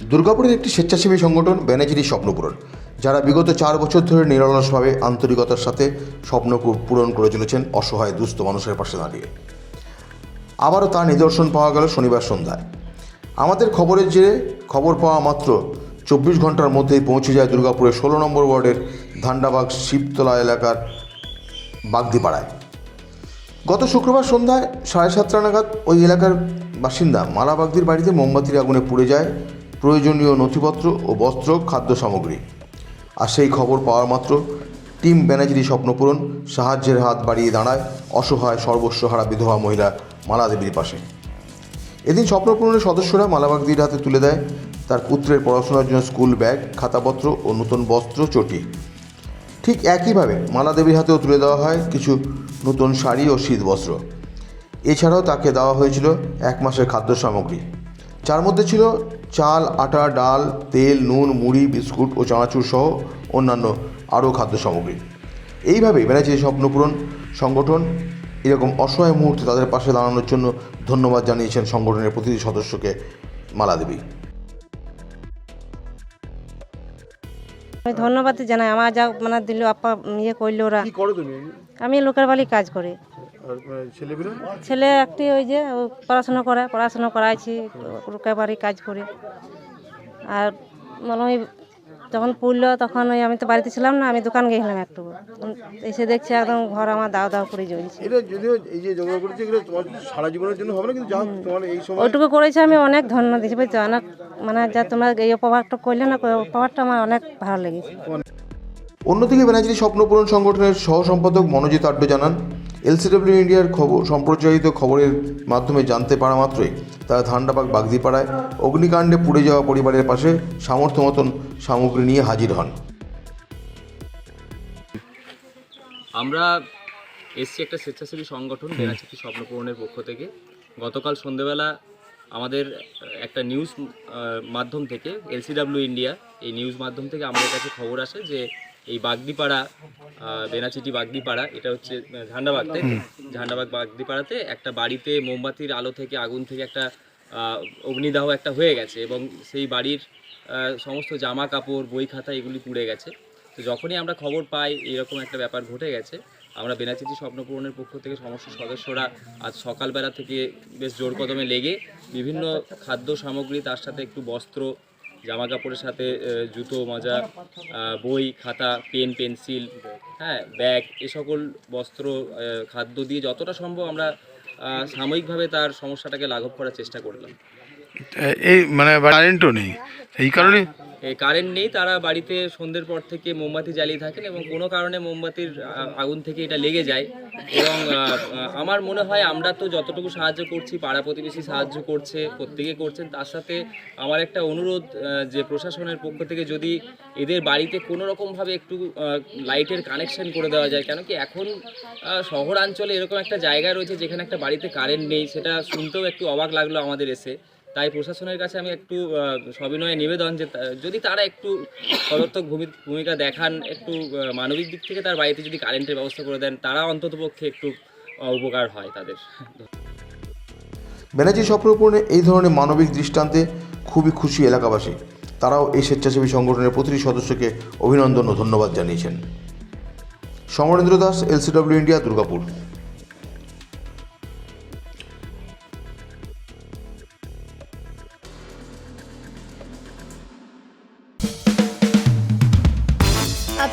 দুর্গাপুরের একটি স্বেচ্ছাসেবী সংগঠন ব্যানার্জির স্বপ্নপূরণ যারা বিগত চার বছর ধরে নিরলসভাবে আন্তরিকতার সাথে স্বপ্ন পূরণ করে চলেছেন অসহায় দুস্থ মানুষের পাশে দাঁড়িয়ে। আবারও তার নিদর্শন পাওয়া গেল শনিবার সন্ধ্যায়। আমাদের খবরের জেরে খবর পাওয়া মাত্র চব্বিশ ঘণ্টার মধ্যেই পৌঁছে যায় দুর্গাপুরের ষোলো নম্বর ওয়ার্ডের ধান্ডাবাগ শিবতলা এলাকার বাগদিপাড়ায়। গত শুক্রবার সন্ধ্যায় সাড়ে সাতটা নাগাদ ওই এলাকার বাসিন্দা মালা বাগদির বাড়িতে মোমবাতির আগুনে পুড়ে যায় প্রয়োজনীয় নথিপত্র ও বস্ত্র, খাদ্য সামগ্রী। আর সেই খবর পাওয়ার মাত্র টিম ব্যানার্জির স্বপ্নপূরণ সাহায্যের হাত বাড়িয়ে দাঁড়ায় অসহায় সর্বস্বহারা বিধবা মহিলা মালা দেবীর পাশে। এদিন স্বপ্নপূরণের সদস্যরা মালাবাগদির হাতে তুলে দেয় তার পুত্রের পড়াশোনার জন্য স্কুল ব্যাগ, খাতাপত্র ও নতুন বস্ত্র, চটি। ঠিক একইভাবে মালা দেবীর হাতেও তুলে দেওয়া হয় কিছু নতুন শাড়ি ও শীত বস্ত্র। এছাড়াও তাকে দেওয়া হয়েছিল এক মাসের খাদ্য সামগ্রী। যার মধ্যে ছিল চাল আটা ডাল তেল নুন মুড়ি বিস্কুট ও চানাচুর সহ অন্যান্য আরও খাদ্য সামগ্রী। এইভাবে ব্যানার্জি স্বপ্নপূরণ সংগঠন। এরকম অসহায় মুহূর্তে তাদের পাশে দাঁড়ানোর জন্য ধন্যবাদ জানিয়েছেন সংগঠনের প্রতিটি সদস্যকে মালা দেবী। আমি ধন্যবাদ জানাই। আমার যা মানে দিল আপা ইয়ে করল ওরা। কি করো তুমি? আমি লোকের বাড়ি কাজ করি। ছেলে একটি ওই যে পড়াশোনা করে পড়াশোনা করাইছি লোকের বাড়ি কাজ করে। আর মনে হয় যখন পড়ল তখন ওই আমি তো বাড়িতে ছিলাম না আমি দোকান গেছিলাম একটু। এসে দেখছি একদম ঘর আমার দাও দাও করে জ্বলছে। এটা যদিও এই যে জমা করেছে এগুলো তোমার সারা জীবনের জন্য হবে না কিন্তু যা তোমার এই সময় ওইটুকু করেছি আমি অনেক ধন্যবাদ দিচ্ছি বুঝছ? অনেক মানে যা তোমরা এই উপহারটা করলে না উপহারটা আমার অনেক ভালো লেগেছে। অন্যদিকে ব্যানার্জি স্বপ্নপূরণ সংগঠনের সহ সম্পাদক মনোজিৎ আড্ড জানান এলসিডব্লিউ ইন্ডিয়ার খবর, সম্প্রচারিত খবরের মাধ্যমে জানতে পারা মাত্রই তারা ধান্ডাবাগ বাগদিপাড়ায় অগ্নিকাণ্ডে পুড়ে যাওয়া পরিবারের পাশে সামর্থ্য মতন সামগ্রী নিয়ে হাজির হন। আমরা এসছি একটা স্বেচ্ছাসেবী সংগঠন বেনাচিতি স্বপ্নপূরণের পক্ষ থেকে। গতকাল সন্ধেবেলা আমাদের একটা নিউজ মাধ্যম থেকে, এলসিডাব্লিউ ইন্ডিয়া, এই নিউজ মাধ্যম থেকে আমাদের কাছে খবর আসে যে এই বাগদিপাড়া বেনাচিটি বাগদিপাড়া এটা হচ্ছে আহ, ঝান্ডাবাগ তাই ঝান্ডাবাগ বাগদিপাড়াতে একটা বাড়িতে মোমবাতির আলো থেকে আগুন থেকে একটা অগ্নিদাহ একটা হয়ে গেছে এবং সেই বাড়ির সমস্ত জামা কাপড় বই খাতা এগুলি পুড়ে গেছে। তো যখনই আমরা খবর পাই এরকম একটা ব্যাপার ঘটে গেছে। আমরা বেনাচিতি স্বপ্নপূরণের পক্ষ থেকে সমস্ত সদস্যরা আজ সকালবেলা থেকে বেশ জোর কদমে লেগে বিভিন্ন খাদ্য সামগ্রী তার সাথে একটু বস্ত্র জামা কাপড়ের সাথে জুতো, মাজা বই, খাতা, পেন, পেন্সিল হ্যাঁ ব্যাগ, এ সকল বস্ত্র খাদ্য দিয়ে যতটা সম্ভব আমরা সাময়িকভাবে তার সমস্যাটাকে লাঘব করার চেষ্টা করলাম। এই মানে কারেন্টও নেই। এই কারণে কারেন্ট নেই, তারা বাড়িতে সন্ধ্যের পর থেকে মোমবাতি জ্বালিয়ে থাকেন এবং কোনো কারণে মোমবাতির আগুন থেকে এটা লেগে যায়। এবং আমার মনে হয় আমরা তো যতটুকু সাহায্য করছি, পাড়া প্রতিবেশী সাহায্য করছে, প্রত্যেকে করছেন, তার সাথে আমার একটা অনুরোধ যে প্রশাসনের পক্ষ থেকে যদি এদের বাড়িতে কোনো রকমভাবে একটু লাইটের কানেকশন করে দেওয়া যায়, কেন কি এখন শহরাঞ্চলে এরকম একটা জায়গা রয়েছে যেখানে একটা বাড়িতে কারেন্ট নেই, সেটা শুনতেও একটু অবাক লাগল আমাদের এসে। তাই প্রশাসনের কাছে আমি একটু সবিনয়ে নিবেদন যে যদি তারা একটু সদর্থক ভূমি- ভূমিকা দেখান, একটু মানবিক দিক থেকে তার বাড়িতে যদি কারেন্টের ব্যবস্থা করে দেন, তারা অন্ততপক্ষে একটু উপকার হয় তাদের। ব্যানার্জি স্বপ্নপূরণে এই ধরনের মানবিক দৃষ্টান্তে খুবই খুশি এলাকাবাসী। তারাও এই স্বেচ্ছাসেবী সংগঠনের প্রতিটি সদস্যকে অভিনন্দন ও ধন্যবাদ জানিয়েছেন। Samarendra Das, LCW India, Durgapur.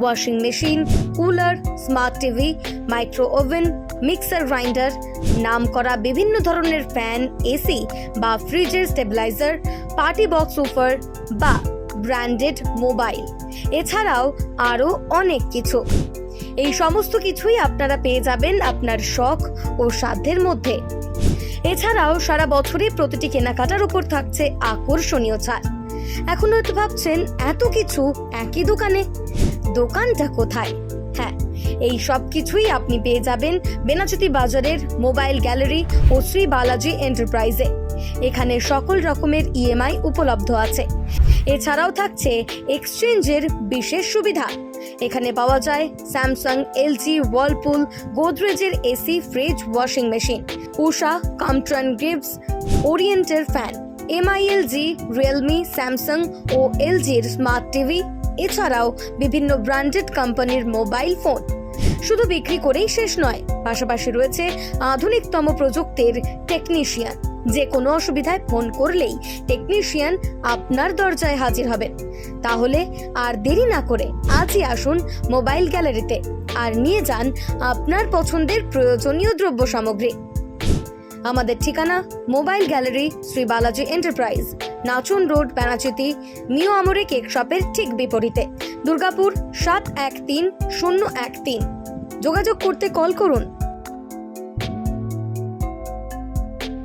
washing machine cooler smart TV micro oven mixer grinder নাম করা বিভিন্ন ধরনের ফ্যান এসি বা ফ্রিজের স্টেবিলাইজার পার্টি বক্স সুপার বা ব্র্যান্ডেড মোবাইল এছাড়াও আরও অনেক কিছু। এই সমস্ত কিছুই আপনারা পেয়ে যাবেন আপনার শখ ও সাধ্যের মধ্যে। এছাড়াও সারা বছরই প্রতিটি কেনাকাটার উপর থাকছে আকর্ষণীয় ছাড়। এখন হয়তো ভাবছেন, এত কিছু একই দোকানে? দোকানটা কোথায়? হ্যাঁ এই সব কিছুই আপনি পেয়ে যাবেন বেনাচুতি বাজারের মোবাইল গ্যালারি ও শ্রী বালাজি এন্টারপ্রাইজে। এখানে সকল রকমের ইএমআই উপলব্ধ আছে। এছাড়াও থাকছে এক্সচেঞ্জের বিশেষ সুবিধা। এখানে পাওয়া যায় Samsung, LG Whirlpool গোদরেজের AC, fridge, washing machine, Usha, Crompton Greaves, ওরিয়েন্টের fan, Mi LG, Realme, Samsung ও এলজির স্মার্ট টিভি এছাড়াও বিভিন্ন ব্র্যান্ডেড কোম্পানির মোবাইল ফোন। শুধু বিক্রি করেই শেষ নয়, পাশাপাশি রয়েছে আধুনিকতম প্রযুক্তির টেকনিশিয়ান যে কোনো অসুবিধায় ফোন করলেই টেকনিশিয়ান আপনার দরজায় হাজির হবেন। তাহলে আর দেরি না করে আজই আসুন মোবাইল গ্যালারিতে আর নিয়ে যান আপনার পছন্দের প্রয়োজনীয় দ্রব্য সামগ্রী আমাদের ঠিকানা mobile gallery Shri Balaji enterprise, Nachan road, Benachity, Mio Amore cake শপের ঠিক বিপরীতে, দুর্গাপুর সাত এক তিন শূন্য এক তিন। যোগাযোগ করতে কল করুন।